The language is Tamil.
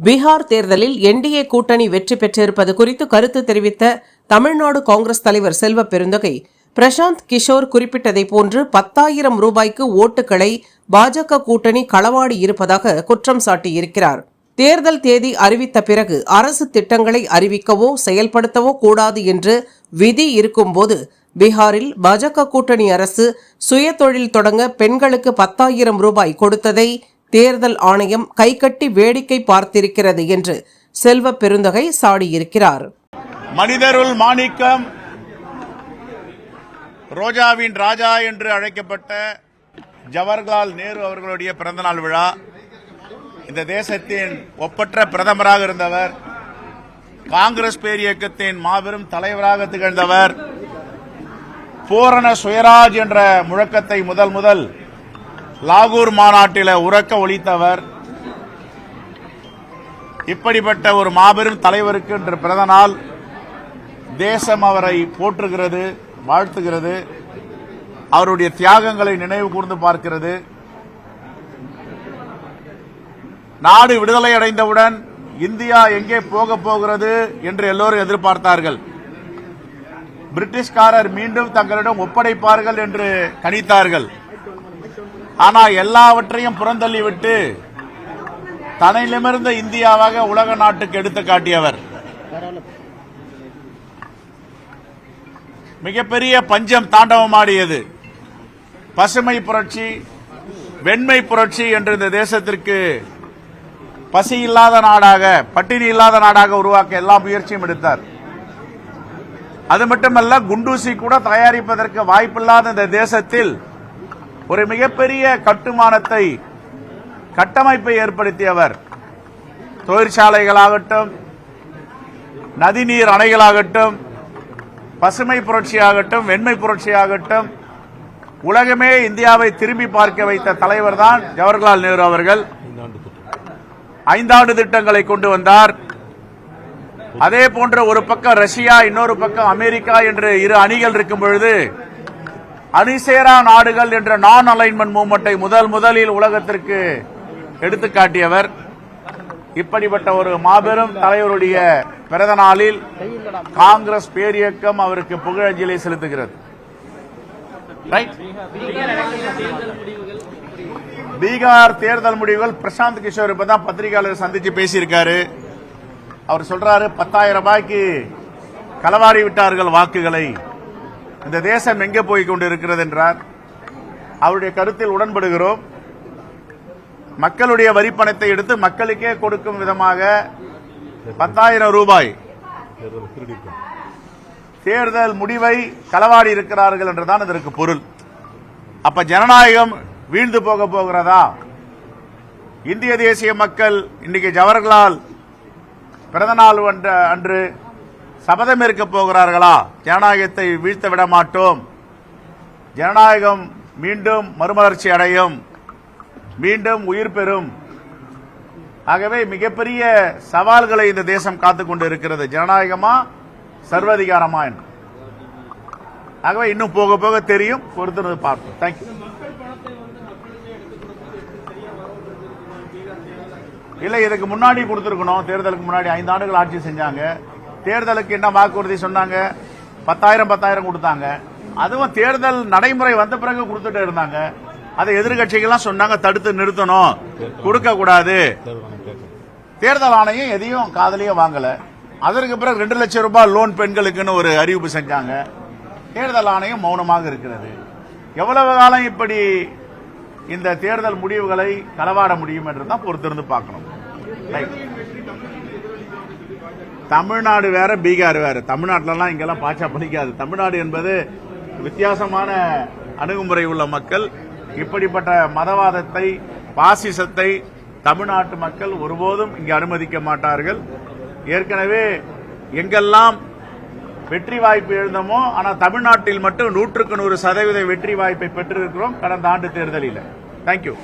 பீகார் தேர்தலில் என்டிஏ கூட்டணி வெற்றி பெற்றிருப்பது குறித்து கருத்து தெரிவித்த தமிழ்நாடு காங்கிரஸ் தலைவர் செல்வ பெருந்தகை பிரசாந்த் கிஷோர் குறிப்பிட்டதைப் போன்று பத்தாயிரம் ரூபாய்க்கு ஓட்டுகளை பாஜக கூட்டணி களவாடி இருப்பதாக குற்றம் சாட்டியிருக்கிறார். தேர்தல் தேதி அறிவித்த பிறகு அரசு திட்டங்களை அறிவிக்கவோ செயல்படுத்தவோ கூடாது என்று விதி இருக்கும்போது பீகாரில் பாஜக கூட்டணி அரசு சுய தொழில் தொடங்க பெண்களுக்கு பத்தாயிரம் ரூபாய் கொடுத்ததை தேர்தல் ஆணையம் கைகட்டி வேடிக்கை பார்த்திருக்கிறது என்று செல்வ பெருந்தகை சாடியிருக்கிறார். மனிதருள் மாணிக்கம் ரோஜாவின் ராஜா என்று அழைக்கப்பட்ட ஜவஹர்லால் நேரு அவர்களுடைய பிறந்தநாள் விழா. இந்த தேசத்தின் ஒப்பற்ற பிரதமராக இருந்தவர் காங்கிரஸ் பேரியக்கத்தின் மாபெரும் தலைவராக திகழ்ந்தவர் பூரண சுயராஜ் என்ற முழக்கத்தை முதல் முதல் லாகூர் மாநாட்டில் உறக்க ஒழித்தவர் இப்படிப்பட்ட ஒரு மாபெரும் தலைவருக்கு இன்று பிறந்த நாள் தேசம் அவரை போற்றுகிறது வாழ்த்துகிறது அவருடைய தியாகங்களை நினைவு கூர்ந்து பார்க்கிறது. நாடு விடுதலை அடைந்தவுடன் இந்தியா எங்கே போக போகிறது என்று எல்லோரும் எதிர்பார்த்தார்கள். பிரிட்டிஷ்காரர் மீண்டும் தங்களிடம் ஒப்படைப்பார்கள் என்று கணித்தார்கள். ஆனால் எல்லாவற்றையும் புறந்தள்ளிவிட்டு தன்னிடமிருந்த இந்தியாவாக உலக நாட்டுக்கு எடுத்து காட்டியவர். மிகப்பெரிய பஞ்சம் தாண்டவமாடியது. பசுமை புரட்சி வெண்மை புரட்சி என்று இந்த தேசத்திற்கு பசி இல்லாத நாடாக பட்டினி இல்லாத நாடாக உருவாக்க எல்லா முயற்சியும் எடுத்தார். அது மட்டுமல்ல குண்டூசி கூட தயாரிப்பதற்கு வாய்ப்பில்லாத இந்த தேசத்தில் ஒரு மிகப்பெரிய கட்டுமானத்தை கட்டமைப்பை ஏற்படுத்தியவர். தொழிற்சாலைகளாகட்டும் நதிநீர் அணைகளாகட்டும் பசுமை புரட்சியாகட்டும் வெண்மை புரட்சியாகட்டும் உலகமே இந்தியாவை திரும்பி பார்க்க வைத்த தலைவர் தான் ஜவஹர்லால் நேரு அவர்கள். ஐந்தாண்டு திட்டங்களை கொண்டு வந்தார். அதே போன்ற ஒரு பக்கம் ரஷ்யா இன்னொரு பக்கம் அமெரிக்கா என்று இரு அணிகள் இருக்கும் பொழுது அணிசேரா நாடுகள் என்ற நான் அலைன்மெண்ட் மூவ்மெண்ட்டை முதல் முதலில் உலகத்திற்கு எடுத்துக்காட்டியவர் இப்படிப்பட்ட ஒரு மாபெரும் தலைவருடைய பிறந்த நாளில் காங்கிரஸ் பேரியக்கம் அவருக்கு புகழஞ்சலி செலுத்துகிறது. ரைட் பீகார் தேர்தல் முடிவுகள் பிரசாந்த் கிஷோர் இப்பதான் பத்திரிகையாளர் சந்திச்சு பேசியிருக்காரு. அவர் சொல்றாரு பத்தாயிரம் ரூபாய்க்கு களவாடி விட்டார்கள் வாக்குகளை. இந்த தேசம் எங்கே போய் கொண்டிருக்கிறது என்றார் அவருடைய கருத்தில் உடன்படுகிறோம். மக்களுடைய வரிப்பணத்தை எடுத்து மக்களுக்கே கொடுக்கும் விதமாக பத்தாயிரம் ரூபாய் தேர்தல் முடிவை களவாடி இருக்கிறார்கள் என்றுதான் இதற்கு பொருள். அப்ப ஜனநாயகம் வீழ்ந்து போக போகிறதா? இந்திய தேசிய மக்கள் இன்னைக்கு ஜவஹர்லால் பிறந்தநாள் அன்று- அன்று சபதம் இருக்க போகிறார்களா? ஜனநாயகத்தை வீழ்த்த விட மாட்டோம். ஜனநாயகம் மீண்டும் மறுமலர்ச்சி அடையும். மீண்டும் உயிர் பெறும். ஆகவே மிகப்பெரிய சவால்களை இந்த தேசம் காத்துக் கொண்டு இருக்கிறது ஜனநாயகமா? சர்வதிகாரமா என்று. ஆகவே இன்னும் போக போக தெரியும். பொறுத்துனது பார்ப்போம். தேங்க்யூ இல்லை இதுக்கு முன்னாடி கொடுத்துருக்கணும். தேர்தலுக்கு முன்னாடி ஐந்து ஆண்டுகள் ஆட்சி செஞ்சாங்க. தேர்தலுக்கு என்ன வாக்குறுதி சொன்னாங்க? பத்தாயிரம் பத்தாயிரம் கொடுத்தாங்க. அதுவும் தேர்தல் நடைமுறை வந்த பிறகு கொடுத்துட்டு இருந்தாங்க. அதை எதிர்கட்சிகள்லாம் சொன்னாங்க தடுத்து நிறுத்தணும். கொடுக்க கூடாது. தேர்தல் ஆணையம் எதையும் காதலியே வாங்கல. அதற்கு பிறகு ரெண்டு லட்சம் ரூபாய் லோன் பெண்களுக்குன்னு ஒரு அறிவிப்பு செஞ்சாங்க. தேர்தல் ஆணையம் மௌனமாக இருக்கிறது. எவ்வளவு காலம் இப்படி இந்த தேர்தல் முடிவுகளை களவாட முடியும் என்று தான் பொறுத்திருந்து பார்க்கணும். Right. தமிழ்நாடு வேற பீகார் வேற. தமிழ்நாட்டிலலாம் இங்கெல்லாம் பாச்சா பிடிக்காது. தமிழ்நாடு என்பது வித்தியாசமான அணுகுமுறை உள்ள மக்கள். இப்படிப்பட்ட மதவாதத்தை பாசிசத்தை தமிழ்நாட்டு மக்கள் ஒருபோதும் இங்கு அனுமதிக்க மாட்டார்கள். ஏற்கனவே எங்கெல்லாம் வெற்றி வாய்ப்பு எழுந்தமோ ஆனால் தமிழ்நாட்டில் மட்டும் நூற்றுக்கு நூறு சதவீத வெற்றி வாய்ப்பை பெற்றிருக்கிறோம் கடந்த ஆண்டு தேர்தலில். தேங்க்யூ